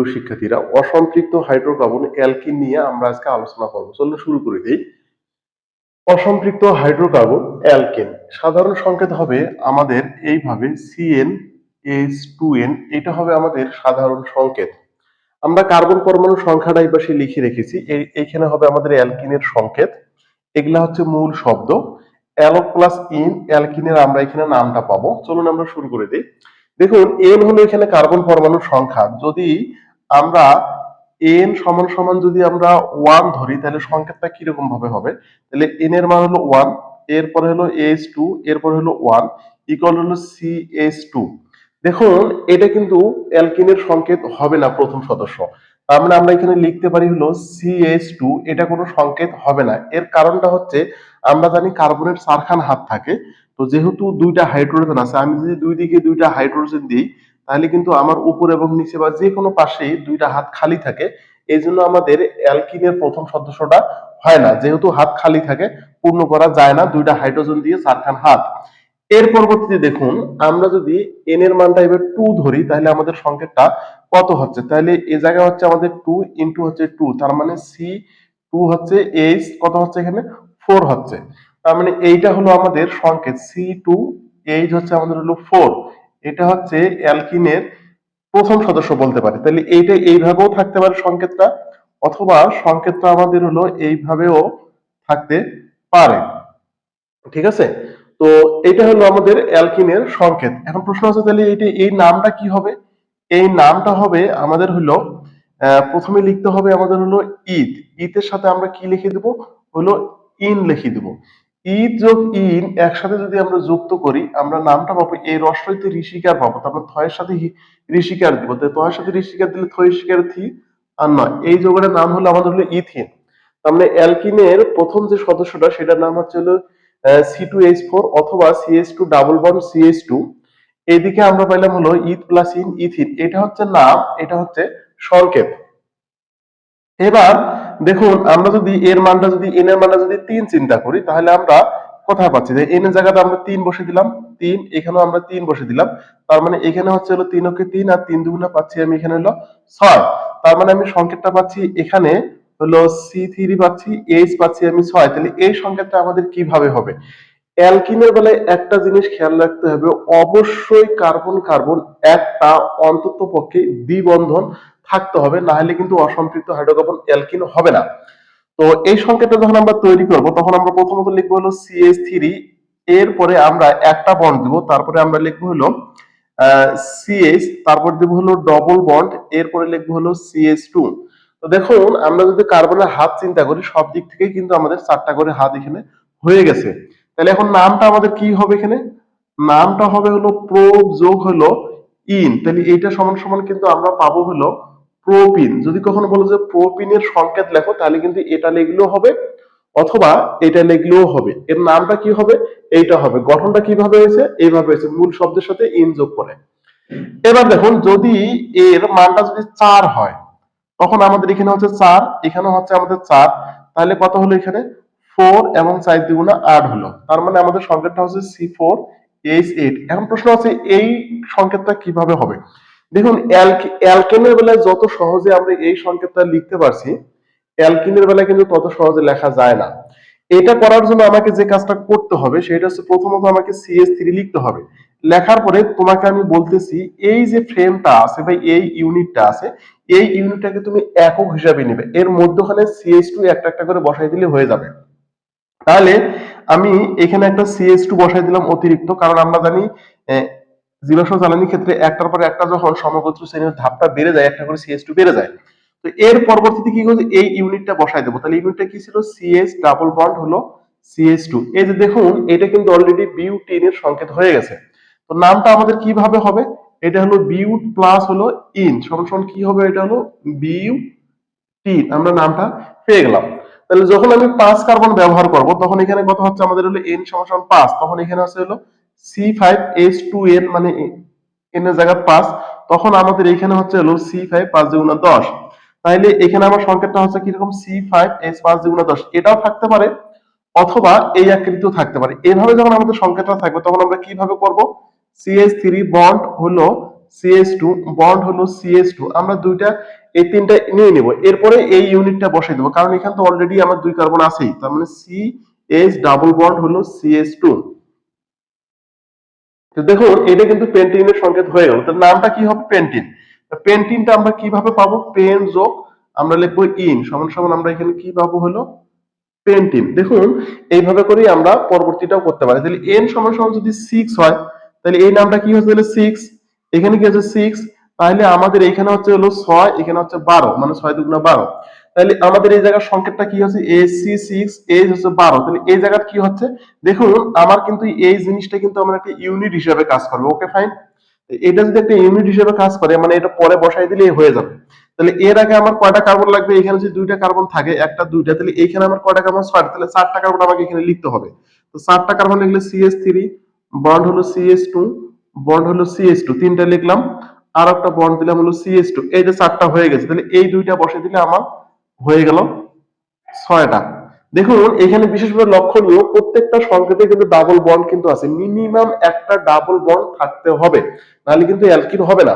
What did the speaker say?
প্রিয় শিক্ষার্থীরা, অসম্পৃক্ত হাইড্রোকার্বন অ্যালকিন নিয়ে আমরা আজকে আলোচনা করব। চলুন শুরু করে দিই। অসম্পৃক্ত হাইড্রোকার্বন অ্যালকেন, সাধারণ সংকেত হবে আমাদের এইভাবে সিএন এইচ টু এন এটা হবে আমাদের সাধারণ সংকেত। আমরা কার্বন পরমাণু সংখ্যাটা এই পাশে লিখে রেখেছি এই এইখানে হবে আমাদের অ্যালকিনের সংকেত। এগুলা হচ্ছে মূল শব্দ। অ্যালো প্লাস ইন অ্যালকিনের আমরা এখানে নামটা পাবো। চলুন আমরা শুরু করে দিই। দেখুন এন হলো এখানে কার্বন পরমাণুর সংখ্যা। যদি আমরা এন সমান সমান যদি আমরা ওয়ান ধরি, তাহলে সংকেতটা কীরকম ভাবে হবে? তাহলে এন এর মান হলো ওয়ান এরপরে হলো এইচ টু এরপরে হলো ওয়ান ইকুয়াল হলো সি এইচ টু দেখুন, এটা কিন্তু অ্যালকিনের সংকেত হবে না প্রথম সদস্য। তার মানে আমরা এখানে লিখতে পারি হলো এইচ টু এটা কোনো সংকেত হবে না। এর কারণটা হচ্ছে, আমরা জানি কার্বনের চারখান হাত থাকে। তো যেহেতু দুইটা হাইড্রোজেন আছে, আমি যদি দুই দিকে দুইটা হাইড্রোজেন দিই তাহলে কিন্তু আমার উপর এবং নিচে বা যে কোনো পাশেই দুইটা হাত খালি থাকে। এই জন্য আমাদের অ্যালকিনের প্রথম সদস্যটা হয় না। যেহেতু হাত খালি থাকে, পূর্ণ করা যায় না। দুইটা হাইড্রোজেন দিয়ে চারখান হাত। এর পরবর্তীতে দেখুন, আমরা যদি এন এর মানটা এবার টু ধরি, তাহলে আমাদের সংকেতটা কত হচ্ছে? তাহলে এ জায়গায় হচ্ছে আমাদের টু ইন্টু হচ্ছে টু তার মানে সি টু হচ্ছে এইচ কত হচ্ছে এখানে? ফোর হচ্ছে। তার মানে এইটা হলো আমাদের সংকেত। সি টু এইচ হচ্ছে আমাদের হলো ফোর এটা হচ্ছে অ্যালকিনের প্রথম সদস্য বলতে পারি। তাহলে এইটা এইভাবেও থাকতে পারে সংকেতটা, অথবা সংকেতটা আমাদের হলো এইভাবেও থাকতে পারে। ঠিক আছে? তো এটা হলো আমাদের অ্যালকিনের সংকেত। এখন প্রশ্ন আছে, তাহলে এইটা এই নামটা কি হবে? এই নামটা হবে আমাদের হলো প্রথমে লিখতে হবে আমাদের হলো ঈদ। ঈদের সাথে আমরা কি লিখে দেব? হলো ইন লিখে দেব। ঈদ যোগ ইন একসাথে যদি আমরা যুক্ত করি, আমরা নামটা পাবো এই রস্বইতে ঋষিকার পাবো। তারপর থয়ের সাথে ঋষিকার দিব। থয়ের সাথে ঋষিকার দিলে থয় শিকার থি আর নয়। এই যোগের নাম হলো আমাদের হলো ইথিন। তার মানে অ্যালকিনের প্রথম যে সদস্যটা, সেটার নাম হচ্ছে হলো সি টু এইচ ফোর অথবা CH two double bond CH two এইদিকে আমরা পাইলাম হলো ইথ প্লাস ইন ইথিন। এটা হচ্ছে নাম, এটা হচ্ছে সংকেত এবার দেখুন, আমরা যদি এর মানটা যদি এন এর মানটা যদি তিন চিন্তা করি, তাহলে আমরা কোথায় পাচ্ছি যে এন এর জায়গাতে আমরা তিন বসে দিলাম, তিন, এখানেও আমরা তিন বসে দিলাম। তার মানে এখানে হচ্ছে হলো তিন ওকে তিন আর তিন দুগুণা পাচ্ছি আমি এখানে হলো ছয়। তার মানে আমি সংকেতটা পাচ্ছি এখানে হলো সি থ্রি পাচ্ছি এইচ পাচ্ছি আমি ছয়। তাহলে এই সংকেতটা আমাদের কীভাবে হবে? অ্যালকিনের বেলায় একটা জিনিস খেয়াল রাখতে হবে, অবশ্যই কার্বন কার্বন একটা অন্তত পক্ষে দ্বিবন্ধন থাকতে হবে না হলে কিন্তু অসম্পৃক্ত হাইড্রোকার্বন অ্যালকিন হবে না। তো এই সংকেতটা যখন আমরা তৈরি করব, তখন আমরা প্রথমত লিখব হলো সিএস থ্রি এরপরে আমরা একটা বন্ড দিব, তারপরে আমরা লিখব হলো সিএস তারপর দিব হলো ডবল বন্ড এরপরে লিখব হলো সিএস টু তো দেখুন, আমরা যদি কার্বনের হাত চিন্তা করি, সব দিক থেকে কিন্তু আমাদের চারটা করে হাত এখানে হয়ে গেছে। তাহলে এখন নামটা আমাদের কি হবে এখানে? নামটা হবে হলো প্রো যোগ হলো ইন। তাহলে এইটা সমান সমান কিন্তু আমরা পাবো হলো প্রোপিন যদি কখনো বলো যে প্রোপিনের সংকেত লেখো, তাহলে কিন্তু এটা লিখলেও হবে অথবা এটা লিখলেও হবে। এর নামটা কি হবে? এইটা হবে। গঠনটা কীভাবে হয়েছে? এইভাবে হয়েছে। মূল শব্দের সাথে ইন যোগ করে। এবার দেখুন, যদি এর মানটা যদি চার হয়, তখন আমাদের এখানে হচ্ছে চার এখানে হচ্ছে আমাদের চার, তাহলে কত হলো এখানে? ফোর এবং চার দ্বিগুণা আট হলো। তার মানে আমাদের সংকেতটা হচ্ছে সি ফোর এইচ এইট। এখন প্রশ্ন হচ্ছে এই সংকেতটা কীভাবে হবে? দেখুন, অ্যালকি- অ্যালকেনের বেলায় যত সহজে আমরা এই সংকেতটা লিখতে পারছি, অ্যালকিনের বেলায় কিন্তু তত সহজে লেখা যায় না। এটা করার জন্য আমাকে যে কাজটা করতে হবে, সেটা হচ্ছে প্রথমত আমাকে সিএস থ্রি লিখতে হবে। লেখার পরে তোমাকে আমি বলতেছি, এই যে ফ্রেমটা আছে বা এই ইউনিটটা আছে, এই ইউনিটটাকে তুমি একক হিসাবে নেবে। এর মধ্যখানে সিএস টু একটা একটা করে বসাই দিলে হয়ে যাবে। তাহলে আমি এখানে একটা সিএস টু বসাই দিলাম অতিরিক্ত, কারণ আমরা জানি জীবাশ্ম জ্বালানির ক্ষেত্রে একটার পর একটা যখন সমগোত্র শ্রেণির ধাপটা বেড়ে যায়, একটা করে সিএস টু বেড়ে যায়। তো এর পরবর্তীতে কি করছে এই ইউনিটটা বসাই দেবো। তাহলে ইউনিটটা কি ছিল? সিএস ডাবল বন্ড হলো সিএস টু এই যে দেখুন, এটা কিন্তু অলরেডি বিউটিনের সংকেত হয়ে গেছে। তো নামটা আমাদের কীভাবে হবে? এটা হলো বিউট প্লাস হলো ইন সমান কি হবে? এটা হলো বিউ টিন আমরা নামটা পেয়ে গেলাম। তাহলে যখন আমি পাঁচ কার্বন ব্যবহার করব, তখন এখানে কত হচ্ছে? আমাদের হলো এন সমান পাঁচ। তখন এখানে আছে হলো C five H two N মানে এন এর জায়গা পাঁচ, তখন আমাদের এখানে হচ্ছে হলো সি ফাইভ পাঁচ দুগুণা দশ। তাহলে এখানে আমার সংকেতটা হচ্ছে কীরকম? সি ফাইভ এইচ পাঁচ দুগুণা দশ। এটাও থাকতে পারে, অথবা এই আকৃতিও থাকতে পারে। এভাবে যখন আমাদের সংকেতটা থাকবে, তখন আমরা কীভাবে করব? সিএস থ্রি বন্ড হলো সিএস টু বন্ড হলো সিএস টু আমরা দুইটা, এই তিনটা নিয়ে নিব। এরপরে এই ইউনিটটা বসাই দেবো। কারণ এখানে তো অলরেডি আমার দুই কার্বন আছেই। তার মানে সি ডাবল বন্ড হলো সিএস টু তো দেখুন এটা কিন্তু পেন্টিনের সংকেত হয়ে গেল। তার নামটা কি হবে? পেন্টিন পেন্টিনটা আমরা কীভাবে পাবো? পেন যোগ আমরা লিখব ইন সমান সমান আমরা এখানে কি পাবো হলো? পেন্টিন দেখুন, এইভাবে করেই আমরা পরবর্তীটাও করতে পারি। তাহলে এন সমান সমান যদি সিক্স হয়, তাহলে এই নামটা কি হচ্ছে? সিক্স এখানে কি হচ্ছে? সিক্স তাহলে আমাদের এখানে হচ্ছে হলো ছয়, এখানে হচ্ছে বারো মানে ছয় দুগুণা বারো। তাহলে আমাদের এই জায়গার সংকেতটা কি হচ্ছে? এ সি সিক্স এইচ হচ্ছে বারো। তাহলে এই জায়গাটা কি হচ্ছে? দেখুন, আমার কিন্তু এই জিনিসটা কিন্তু আমার একটা ইউনিট হিসেবে কাজ করবে। ওকে ফাইন এটা যদি একটা ইউনিট হিসেবে কাজ করে মানে এটা পরে বসাই দিলে হয়ে যাবে। তাহলে এর আগে আমার কয়টা কার্বন লাগবে? এখানে যদি দুইটা কার্বন থাকে, একটা, দুইটা, তাহলে এইখানে আমার কয়টা কার্বন ছয়টা। তাহলে চারটা কার্বন আমাকে এখানে লিখতে হবে। তো চারটা কার্বন লিখলে সিএস থ্রি বন্ড হলো সিএস টু বন্ড হলো সিএস টু তিনটা লিখলাম আর একটা বন্ড দিলাম হলো সিএস টু এই যে চারটা হয়ে গেছে। তাহলে এই দুইটা বসে দিলে আমার হয়ে গেল ছয়টা। দেখুন, এখানে বিশেষভাবে লক্ষণীয়, প্রত্যেকটা সংকেতে কিন্তু ডাবল বন্ড কিন্তু আছে। মিনিমাম একটা ডাবল বন্ড থাকতে হবে। নাহলে কিন্তু অ্যালকিন হবে না।